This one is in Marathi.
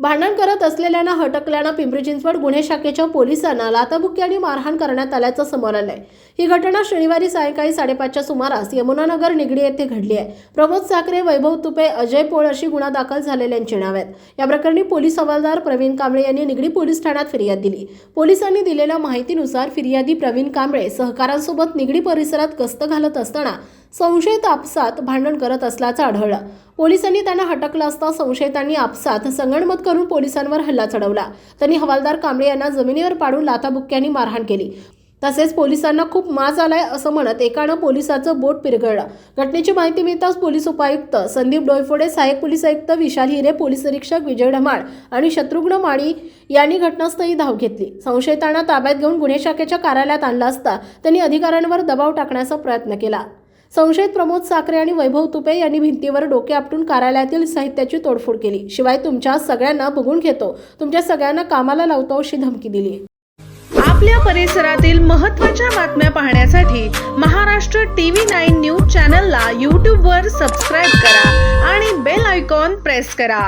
भांडण करत असलेल्यांना हटकल्यानं पिंपरी चिंचवड गुन्हे शाखेच्या पोलिसांना लाथाबुक्की आणि मारहाण करण्यात आल्याचं समोर आलंय. ही घटना शनिवारी सायंकाळी साडेपाचच्या सुमारास यमुनानगर निगडी येथे घडली आहे. प्रमोद साखरे वैभव तुपे अजय पोळ अशी गुन्हा दाखल झालेल्यांची नाव आहेत. या प्रकरणी पोलीस हवालदार प्रवीण कांबळे यांनी निगडी पोलीस ठाण्यात फिर्याद दिली. पोलिसांनी दिलेल्या माहितीनुसार फिर्यादी प्रवीण कांबळे सहकारांसोबत निगडी परिसरात गस्त घालत असताना संशयित आपसात भांडण करत असल्याचं आढळलं. पोलिसांनी त्यांना हटकलं असता संशयितांनी आपसात संगणमत करून पोलिसांवर हल्ला चढवला. त्यांनी हवालदार कांबळे यांना जमिनीवर पाडून लाथाबुक्क्यांनी मारहाण केली. तसेच पोलिसांना खूप माज आलाय असं म्हणत एकानं पोलिसाचं बोट पिरगळलं घटनेची माहिती मिळताच पोलीस उपायुक्त संदीप डोयफोडे सहाय्यक पोलीस आयुक्त विशाल हिरे पोलीस निरीक्षक विजय ढमाळ आणि शत्रुघ्न माळी यांनी घटनास्थळी धाव घेतली. संशयितांना ताब्यात घेऊन गुन्हे शाखेच्या कार्यालयात आणलं असता त्यांनी अधिकाऱ्यांवर दबाव टाकण्याचा प्रयत्न केला. संशयित प्रमोद साखरे आणि वैभव तुपे यांनी भिंतीवर डोके आपटून कार्यालयातील साहित्याची तोडफोड केली. शिवाय तुमच्या सगळ्यांना बघून घेतो. तुमच्या सगळ्यांना कामाला लावतो अशी धमकी दिली. आपल्या परिसरातील महत्त्वाच्या बातम्या पाहण्यासाठी महाराष्ट्र टीव्ही नाईन न्यूज चॅनलला यूट्यूबवर सबस्क्राईब करा आणि बेल आयकॉन प्रेस करा.